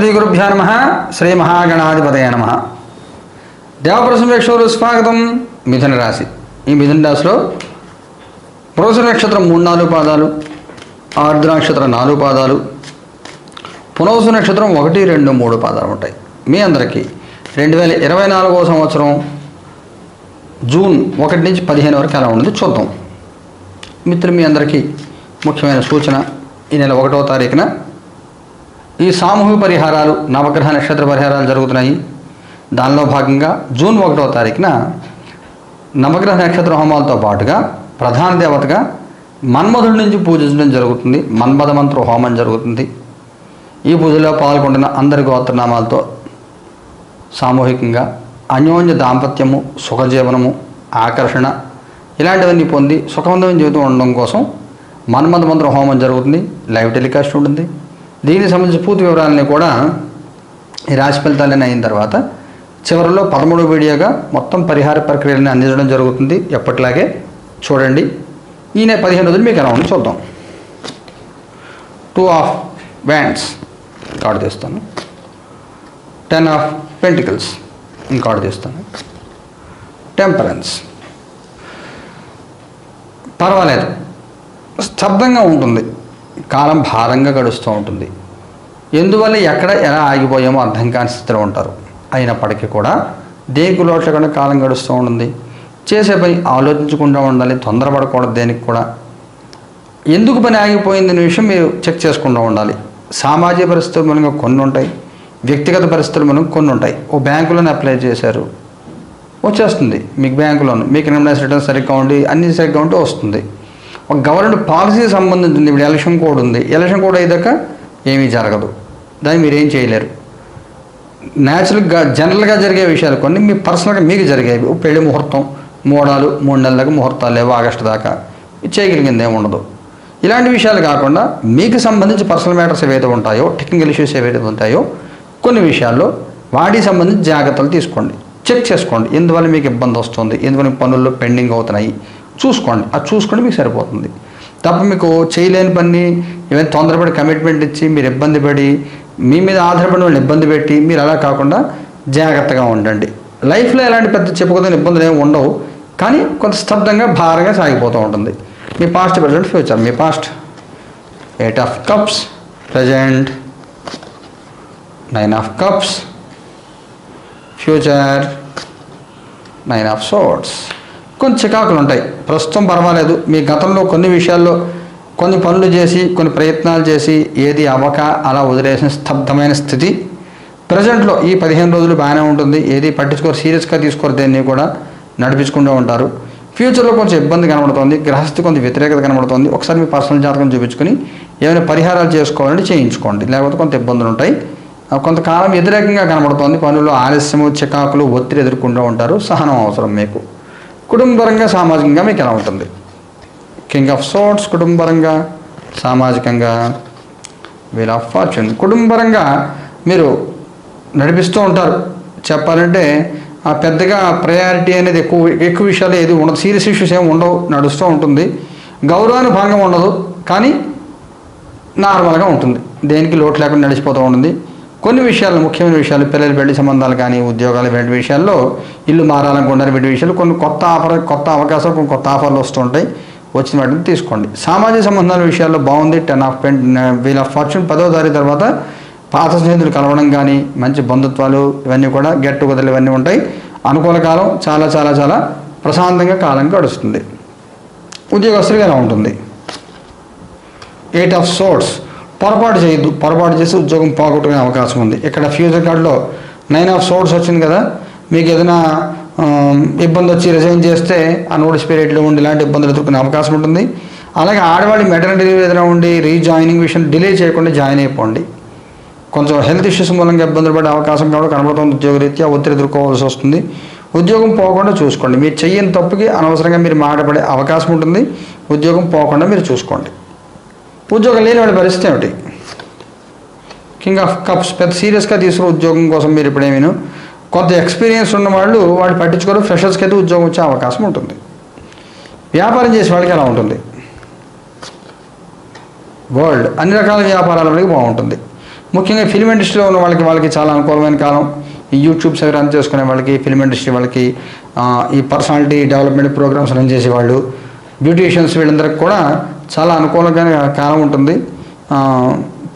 శ్రీ గురుభ్యో నమ. శ్రీ మహాగణాధిపతయ నమ. దేవప్రసమేశ్వరు స్వాగతం మిథున రాశి. ఈ మిథున రాశిలో పురుష నక్షత్రం మూడు నాలుగు పాదాలు ఆర్ద్ర నక్షత్రం నాలుగు పాదాలు పునవసు నక్షత్రం ఒకటి రెండు మూడు పాదాలు ఉంటాయి. మీ అందరికీ రెండు వేల ఇరవై నాలుగవ సంవత్సరం జూన్ ఒకటి నుంచి పదిహేను వరకు ఎలా ఉంటుంది చూద్దాం. మిత్రులు మీ అందరికీ ముఖ్యమైన సూచన ఈ నెల ఒకటవ తారీఖున ఈ సామూహిక పరిహారాలు నవగ్రహ నక్షత్ర పరిహారాలు జరుగుతున్నాయి. దానిలో భాగంగా జూన్ ఒకటవ తారీఖున నవగ్రహ నక్షత్ర హోమాలతో పాటుగా ప్రధాన దేవతగా మన్మధుడి నుంచి పూజించడం జరుగుతుంది. మన్మథ మంత్ర హోమం జరుగుతుంది. ఈ పూజలో పాల్గొంటున్న అందరి గోత్రనామాలతో సామూహికంగా అన్యోన్య దాంపత్యము సుఖజీవనము ఆకర్షణ ఇలాంటివన్నీ పొంది సుఖవంతమైన జీవితం ఉండడం కోసం మన్మథ మంత్ర హోమం జరుగుతుంది. లైవ్ టెలికాస్ట్ ఉంటుంది. దీనికి సంబంధించిన పూర్తి వివరాలని కూడా ఈ రాశి ఫలితాలని అయిన తర్వాత చివరిలో పదమూడు వీడియోగా మొత్తం పరిహార ప్రక్రియలను అందించడం జరుగుతుంది. ఎప్పటిలాగే చూడండి. ఈ నెల పదిహేను రోజులు మీకు ఎలా ఉంది చూద్దాం. టూ ఆఫ్ వ్యాండ్స్ కార్డు తీస్తాను. టెన్ ఆఫ్ పెంటికల్స్ ఇంకాడు తీస్తాను. టెంపరెన్స్ పర్వాలేదు. స్తబ్దంగా ఉంటుంది. కాలం భారంగా గడుస్తూ ఉంటుంది. ఎందువల్ల ఎక్కడ ఎలా ఆగిపోయామో అర్థం కాని స్థితిలో ఉంటారు. అయినప్పటికీ కూడా దేనికి లోట్లకుండా కాలం గడుస్తూ ఉంటుంది. చేసే పని ఆలోచించకుండా ఉండాలి తొందరపడకూడదు దేనికి కూడా. ఎందుకు పని ఆగిపోయింది అనే విషయం మీరు చెక్ చేసుకుంటూ ఉండాలి. సామాజిక పరిస్థితులు మనం కొన్ని ఉంటాయి. వ్యక్తిగత పరిస్థితులు మనం కొన్ని ఉంటాయి. ఓ బ్యాంకులోనే అప్లై చేశారు. వచ్చేస్తుంది. మీకు బ్యాంకులోను మీకు ఇన్కమ్ రిటర్న్ సరిగ్గా ఉండి అన్ని సరిగ్గా ఉంటే వస్తుంది. ఒక గవర్నమెంట్ పాలసీ సంబంధించింది. ఇప్పుడు ఎలక్షన్ కోడ్ ఉంది. ఎలక్షన్ కోడ్ అయ్యాక ఏమీ జరగదు. దాన్ని మీరు ఏం చేయలేరు న్యాచురల్గా జనరల్గా జరిగే విషయాలు కొన్ని మీ పర్సనల్గా మీకు జరిగేవి పెళ్ళి ముహూర్తం మూడాలు మూడు నెలల దాకా ముహూర్తాలు లేవు ఆగస్టు దాకా. చేయగలిగింది ఏమి ఉండదు. ఇలాంటి విషయాలు కాకుండా మీకు సంబంధించి పర్సనల్ మ్యాటర్స్ ఏవైతే ఉంటాయో టెక్నికల్ ఇష్యూస్ ఏవైతే ఉంటాయో కొన్ని విషయాల్లో వాటికి సంబంధించి జాగ్రత్తలు తీసుకోండి. చెక్ చేసుకోండి. ఎందువల్ల మీకు ఇబ్బంది వస్తుంది? ఎందువల్ల పనుల్లో పెండింగ్ అవుతున్నాయి? చూసుకోండి. అది చూసుకుంటే మీకు సరిపోతుంది. తప్ప మీకు చేయలేని పని ఏమైనా తొందరపడి కమిట్మెంట్ ఇచ్చి మీరు ఇబ్బంది పడి మీ మీద ఆధారపడి వాళ్ళని ఇబ్బంది పెట్టి మీరు అలా కాకుండా జాగ్రత్తగా ఉండండి. లైఫ్లో ఎలాంటి పెద్ద చెప్పుకోదని ఇబ్బందులు ఏమి ఉండవు. కానీ కొంత స్తబ్దంగా భారంగా సాగిపోతూ ఉంటుంది. మీ past present future me past eight of cups present nine of cups future nine of swords కొన్ని చికాకులు ఉంటాయి. ప్రస్తుతం పర్వాలేదు. మీ గతంలో కొన్ని విషయాల్లో కొన్ని పనులు చేసి కొన్ని ప్రయత్నాలు చేసి ఏది అవ్వక అలా వదిలేసిన స్తబ్దమైన స్థితి. ప్రజెంట్లో ఈ పదిహేను రోజులు బాగానే ఉంటుంది. ఏది పట్టించుకోరు సీరియస్గా తీసుకోరు దేన్ని కూడా నడిపించుకుంటూ ఉంటారు. ఫ్యూచర్లో కొంచెం ఇబ్బంది కనబడుతుంది. గ్రహస్థి కొంచెం వ్యతిరేకత కనబడుతుంది. ఒకసారి మీ పర్సనల్ జాతకం చూపించుకొని ఏమైనా పరిహారాలు చేసుకోవాలంటే చేయించుకోండి. లేకపోతే కొంత ఇబ్బందులు ఉంటాయి. కొంతకాలం వ్యతిరేకంగా కనబడుతోంది. పనుల్లో ఆలస్యము చికాకులు ఒత్తిడి ఎదుర్కొంటూ ఉంటారు. సహనం అవసరం మీకు. కుటుంబపరంగా సామాజికంగా మీకు ఎలా ఉంటుంది? కింగ్ ఆఫ్ సోట్స్ కుటుంబపరంగా సామాజికంగా వీల్ ఆఫ్ ఫార్చ్యూన్ కుటుంబపరంగా మీరు నడిపిస్తూ ఉంటారు. చెప్పాలంటే ఆ పెద్దగా ప్రయారిటీ అనేది ఎక్కువ ఎక్కువ విషయాలు ఏది ఉండదు. సీరియస్ ఇష్యూస్ ఏమి ఉండవు. నడుస్తూ ఉంటుంది. గౌరవాన్ని భంగం ఉండదు. కానీ నార్మల్గా ఉంటుంది. దేనికి లోటు లేకుండా నడిచిపోతూ ఉంటుంది. కొన్ని విషయాలు ముఖ్యమైన విషయాలు పిల్లల పెళ్ళి సంబంధాలు కానీ ఉద్యోగాలు ఇలాంటి విషయాల్లో ఇల్లు మారాలనుకుంటారు వీటి విషయాలు కొన్ని కొత్త ఆఫర్ కొత్త అవకాశాలు కొన్ని కొత్త ఆఫర్లు వస్తుంటాయి. వచ్చిన వాటిని తీసుకోండి. సామాజిక సంబంధాల విషయాల్లో బాగుంది. Ten of pen wheel of fortune పదో తారీఖు తర్వాత పాత స్నేహితులు కలవడం కానీ మంచి బంధుత్వాలు ఇవన్నీ కూడా గెట్ టుగెదర్లు ఇవన్నీ ఉంటాయి. అనుకూల కాలం చాలా చాలా చాలా ప్రశాంతంగా కాలం గడుస్తుంది. ఉద్యోగస్తులుగా ఎలా ఉంటుంది? ఎయిట్ ఆఫ్ సోర్ట్స్ పొరపాటు చేయొద్దు. పొరపాటు చేసి ఉద్యోగం పోగొట్టుకునే అవకాశం ఉంది. ఇక్కడ ఫ్యూచర్ కార్డులో నైన్ ఆఫ్ సోర్స్ వచ్చింది కదా. మీకు ఏదైనా ఇబ్బంది వచ్చి రిజైన్ చేస్తే ఆ నోటీస్ పీరియడ్లో ఉండి ఇలాంటి ఇబ్బందులు ఎదుర్కొనే అవకాశం ఉంటుంది. అలాగే ఆడవాళ్ళు మెటర్నిటీ లీవ్ ఏదైనా ఉండి రీజాయినింగ్ విషయం డిలే చేయకుండా జాయిన్ అయిపోండి. కొంచెం హెల్త్ ఇష్యూస్ మూలంగా ఇబ్బందులు పడే అవకాశం కూడా కనబడుతుంది ఉద్యోగరీత్యా ఒత్తిడి ఎదుర్కోవాల్సి వస్తుంది. ఉద్యోగం పోకుండా చూసుకోండి. మీరు చెయ్యని తప్పుకి అనవసరంగా మీరు మాటపడే అవకాశం ఉంటుంది. ఉద్యోగం పోకుండా మీరు చూసుకోండి. ఉద్యోగం లేని వాడి పరిస్థితి ఏమిటి? కింగ్ ఆఫ్ కప్స్ పెద్ద సీరియస్గా తీసుకున్న ఉద్యోగం కోసం మీరు ఇప్పుడేమీను కొంత ఎక్స్పీరియన్స్ ఉన్న వాళ్ళు వాడు పట్టించుకోరు ఫ్రెషర్స్కి అయితే ఉద్యోగం వచ్చే అవకాశం ఉంటుంది. వ్యాపారం చేసే వాళ్ళకి ఎలా ఉంటుంది. వరల్డ్ అన్ని రకాల వ్యాపారాల వాళ్ళకి బాగుంటుంది. ముఖ్యంగా ఫిల్మ్ ఇండస్ట్రీలో ఉన్న వాళ్ళకి వాళ్ళకి చాలా అనుకూలమైన కాలం. ఈ యూట్యూబ్స్ అవి రన్ చేసుకునే వాళ్ళకి ఫిల్మ్ ఇండస్ట్రీ వాళ్ళకి ఈ పర్సనాలిటీ డెవలప్మెంట్ ప్రోగ్రామ్స్ రన్ చేసేవాళ్ళు. బ్యూటీషియన్స్ వీళ్ళందరికీ కూడా చాలా అనుకూలంగా కాలం ఉంటుంది.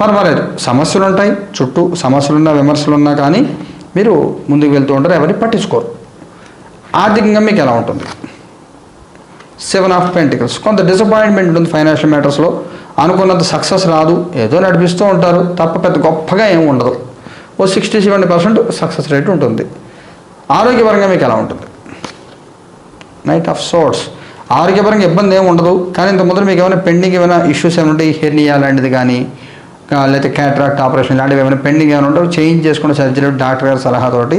పర్వాలేదు. సమస్యలు ఉంటాయి చుట్టూ సమస్యలున్నా విమర్శలున్నా కానీ మీరు ముందుకు వెళ్తూ ఉంటారు. ఎవరిని పట్టించుకోరు. ఆర్థికంగా మీకు ఎలా ఉంటుంది? సెవెన్ ఆఫ్ పెంటికల్స్ కొంత డిసప్పాయింట్మెంట్ ఉంటుంది ఫైనాన్షియల్ మ్యాటర్స్లో అనుకున్నంత సక్సెస్ రాదు. ఏదో నడిపిస్తూ ఉంటారు. తప్ప పెద్ద గొప్పగా ఏమి ఉండదు. ఓ sixty seventy percent success rate ఉంటుంది. ఆరోగ్యపరంగా మీకు ఎలా ఉంటుంది? నైట్ ఆఫ్ సోర్ట్స్ ఆరోగ్యపరంగా ఇబ్బంది ఏమి ఉండదు. కానీ ఇంత ముందర మీకు ఏమైనా పెండింగ్ ఏమైనా ఇష్యూస్ ఏమైనా ఉంటాయి హెర్నియా లాంటిది కానీ లేకపోతే క్యాట్రాక్ట్ ఆపరేషన్ లాంటివి ఏమైనా పెండింగ్ ఏమైనా ఉంటే చేంజ్ చేసుకున్న సర్జరీ డాక్టర్ గారి సలహాతోటి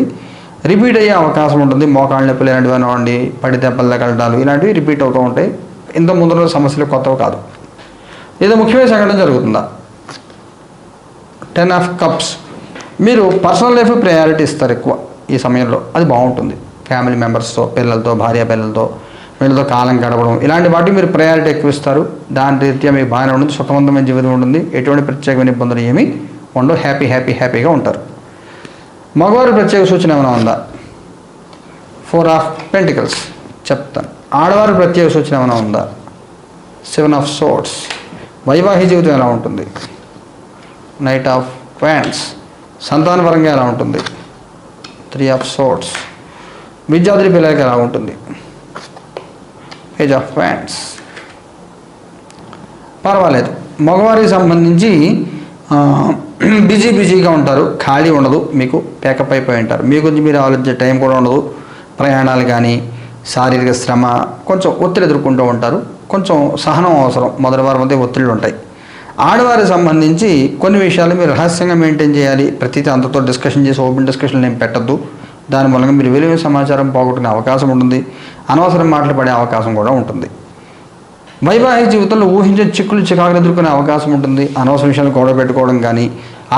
రిపీట్ అయ్యే అవకాశం ఉంటుంది. మోకాళ్ళ నొప్పులు ఇలాంటివి అవ్వండి పడి దెబ్బలు తగలడాలు ఇలాంటివి రిపీట్ అవుతూ ఉంటాయి. ఇంత ముందర సమస్యలు కొత్తవి కాదు. ఏదో ముఖ్యమైన సంఘటన జరుగుతుందా? టెన్ ఆఫ్ కప్స్ మీరు పర్సనల్ లైఫ్ ప్రయారిటీ ఇస్తారు ఎక్కువ ఈ సమయంలో. అది బాగుంటుంది. ఫ్యామిలీ మెంబర్స్తో పిల్లలతో భార్య పిల్లలతో వీళ్ళతో కాలం గడపడం. ఇలాంటి వాటికి మీరు ప్రయారిటీ ఎక్కువ ఇస్తారు దాని రీత్యా మీకు బాగానే ఉంటుంది. సుఖవంతమైన జీవితం ఉంటుంది. ఎటువంటి ప్రత్యేకమైన ఇబ్బందులు ఏమీ ఉండవు. హ్యాపీ హ్యాపీ హ్యాపీగా ఉంటారు. మగవారి ప్రత్యేక సూచన ఏమైనా ఉందా? ఫోర్ ఆఫ్ పెంటికల్స్ చెప్తాను. ఆడవారి ప్రత్యేక సూచన ఏమైనా ఉందా? సెవెన్ ఆఫ్ సోట్స్ వైవాహిక జీవితం ఎలా ఉంటుంది? నైట్ ఆఫ్ క్వాన్స్ సంతానపరంగా ఎలా ఉంటుంది? త్రీ ఆఫ్ సోట్స్ విద్యార్థి పిల్లలకి ఎలా ఉంటుంది? ఏజ్ ఆఫ్ ఫ్యాన్స్ పర్వాలేదు. మగవారికి సంబంధించి బిజీ బిజీగా ఉంటారు. ఖాళీ ఉండదు మీకు. ప్యాకప్ అయిపోయి ఉంటారు. మీ గురించి మీరు ఆలోచించే టైం కూడా ఉండదు. ప్రయాణాలు కానీ శారీరక శ్రమ కొంచెం ఒత్తిడి ఎదుర్కొంటూ ఉంటారు. కొంచెం సహనం అవసరం. మొదటి వారం అంతే ఒత్తిళ్ళు ఉంటాయి. ఆడవారికి సంబంధించి కొన్ని విషయాలు మీరు రహస్యంగా మెయింటైన్ చేయాలి. ప్రతిదీ అంతతో డిస్కషన్ చేసి ఓపెన్ డిస్కషన్ ఏం పెట్టద్దు. దాని మూలంగా మీరు విలువైన సమాచారం పోగొట్టుకునే అవకాశం ఉంటుంది. అనవసరం మాటలు పడే అవకాశం కూడా ఉంటుంది. వైవాహిక జీవితంలో ఊహించే చిక్కులు చికాకులు ఎదుర్కొనే అవకాశం ఉంటుంది. అనవసర విషయాలు గొడవ పెట్టుకోవడం కానీ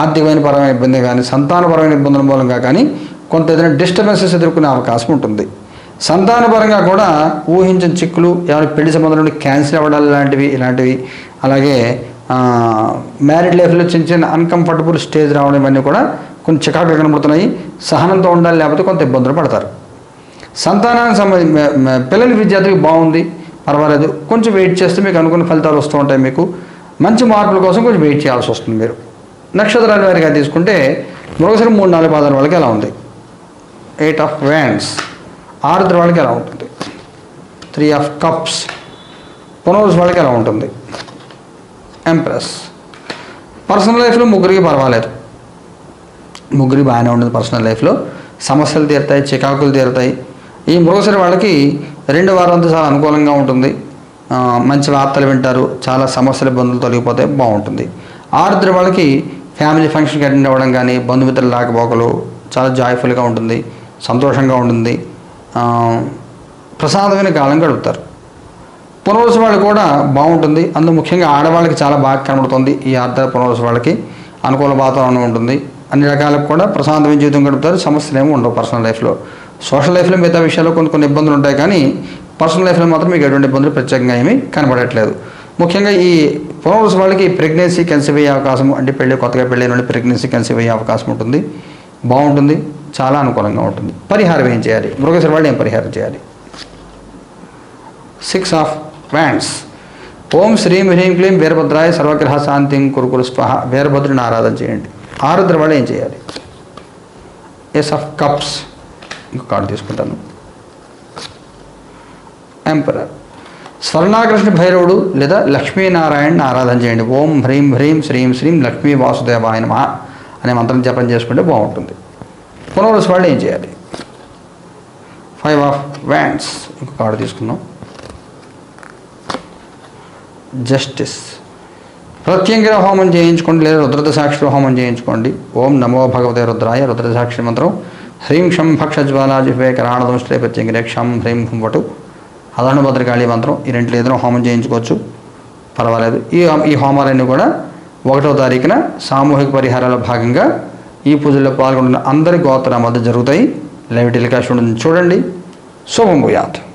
ఆర్థికమైన పరమైన ఇబ్బంది కానీ సంతానపరమైన ఇబ్బందుల మూలంగా కానీ కొంత ఏదైనా డిస్టర్బెన్సెస్ ఎదుర్కొనే అవకాశం ఉంటుంది. సంతానపరంగా కూడా ఊహించిన చిక్కులు ఏమైనా పెళ్ళి సంబంధం నుండి క్యాన్సిల్ అవ్వడం లాంటివి ఇలాంటివి అలాగే మ్యారీడ్ లైఫ్లో చిన్న చిన్న అన్కంఫర్టబుల్ స్టేజ్ రావడం ఇవన్నీ కూడా కొంచెం చికాకులు కనబడుతున్నాయి సహనంతో ఉండాలి లేకపోతే కొంత ఇబ్బందులు పడతారు. సంతానానికి సంబంధించి పిల్లల విద్యార్థికి బాగుంది పర్వాలేదు కొంచెం వెయిట్ చేస్తే మీకు అనుకున్న ఫలితాలు వస్తూ ఉంటాయి మీకు. మంచి మార్పుల కోసం కొంచెం వెయిట్ చేయాల్సి వస్తుంది మీరు. నక్షత్రాల వారిగా తీసుకుంటే మరొకసారి మూడు నాలుగు పాదాల వాళ్ళకి ఎలా ఉంది? ఎయిట్ ఆఫ్ వ్యాండ్స్ ఆరుద్ర వాళ్ళకి ఎలా ఉంటుంది? త్రీ ఆఫ్ కప్స్ పునరుస్ వాళ్ళకి ఎలా ఉంటుంది? ఎంప్రెస్ పర్సనల్ లైఫ్లో ముగ్గురికి పర్వాలేదు. ముగ్గురి బాగానే ఉంటుంది పర్సనల్ లైఫ్లో. సమస్యలు తీరుతాయి చికాకులు తీరుతాయి. ఈ మృగశిర వాళ్ళకి రెండు వారంతో చాలా అనుకూలంగా ఉంటుంది. మంచి వార్తలు వింటారు చాలా సమస్యల ఇబ్బందులు తొలగిపోతే బాగుంటుంది. ఆరుద్ర వాళ్ళకి ఫ్యామిలీ ఫంక్షన్కి అటెండ్ అవ్వడం కానీ బంధుమిత్రుల లేకపోకలు చాలా జాయ్ఫుల్గా ఉంటుంది సంతోషంగా ఉంటుంది. ప్రశాంతమైన ప్రసాదమైన కాలం గడుపుతారు. పునర్వసు వాళ్ళు కూడా బాగుంటుంది. అందు ముఖ్యంగా ఆడవాళ్ళకి చాలా బాగా కనబడుతుంది ఈ ఆర్ద్ర పునర్వసు వాళ్ళకి. అనుకూల వాతావరణం ఉంటుంది. అన్ని రకాలకు కూడా ప్రశాంతమైన జీవితం గడుపుతారు. సమస్యలు ఏమి ఉండవు పర్సనల్ లైఫ్లో సోషల్ లైఫ్లో మిగతా విషయాల్లో కొన్ని కొన్ని ఇబ్బందులు ఉంటాయి కానీ పర్సనల్ లైఫ్లో మాత్రం మీకు ఎటువంటి ఇబ్బందులు ప్రత్యేకంగా ఏమీ కనబడట్లేదు. ముఖ్యంగా ఈ పునర్వస వాళ్ళకి ప్రెగ్నెన్సీ కన్సీవ్ అయ్యే అవకాశం అంటే పెళ్ళి కొత్తగా పెళ్ళైన నుండి ప్రెగ్నెన్సీ కన్సీవ్ అయ్యే అవకాశం ఉంటుంది. బాగుంటుంది. చాలా అనుకూలంగా ఉంటుంది. పరిహారం ఏం చేయాలి? మృగశిర వాళ్ళు ఏం పరిహారం చేయాలి? సిక్స్ ఆఫ్ వ్యాండ్స్ ఓం శ్రీం హ్రీం క్లీం వీరభద్రాయ సర్వగ్రహ శాంతిం కురుకురు స్వహ. వీరభద్రుని ఆరాధన చేయండి. ఆరుద్ర వల్ల ఏం చేయాలి? ఎస్ ఆఫ్ కప్స్ ఈ కార్డు తీసుకుంటాను. ఎంపరర్ స్వర్ణాకృష్ణ భైరవుడు లేదా లక్ష్మీనారాయణని ఆరాధన చేయండి. ఓం హ్రీం హ్రీం శ్రీం శ్రీం లక్ష్మీ వాసుదేవాయ నమః అనే మంత్రం జపం చేసుకుంటే బాగుంటుంది. పునరుస్ వాళ్ళు ఏం చేయాలి? ఫైవ్ ఆఫ్ వ్యాండ్స్ ఇంకో కార్డు తీసుకున్నాం జస్టిస్ ప్రత్యంగిర హోమం చేయించుకోండి లేదా రుద్రదసాక్షి హోమం చేయించుకోండి. ఓం నమో భగవతే రుద్రాయ రుద్రదసాక్షి మంత్రం. హ్రీం షం భక్ష జ్వాలాజిహ్వే కరాణదంశ్రే ప్రత్యంగిరే క్షం హ్రీం హుం వటు. భద్రకాళి మంత్రం. ఈ రెండు ఏదైనా హోమం చేయించుకోవచ్చు. పర్వాలేదు. ఈ ఈ హోమాలన్నీ కూడా ఒకటో తారీఖున సామూహిక పరిహారాల భాగంగా ఈ పూజల్లో పాల్గొంటున్న అందరి గోత్ర మధ్య జరుగుతాయి. లైవ్ టెలికాస్ట్ ఉంటుంది. చూడండి. శుభం భూయాత్.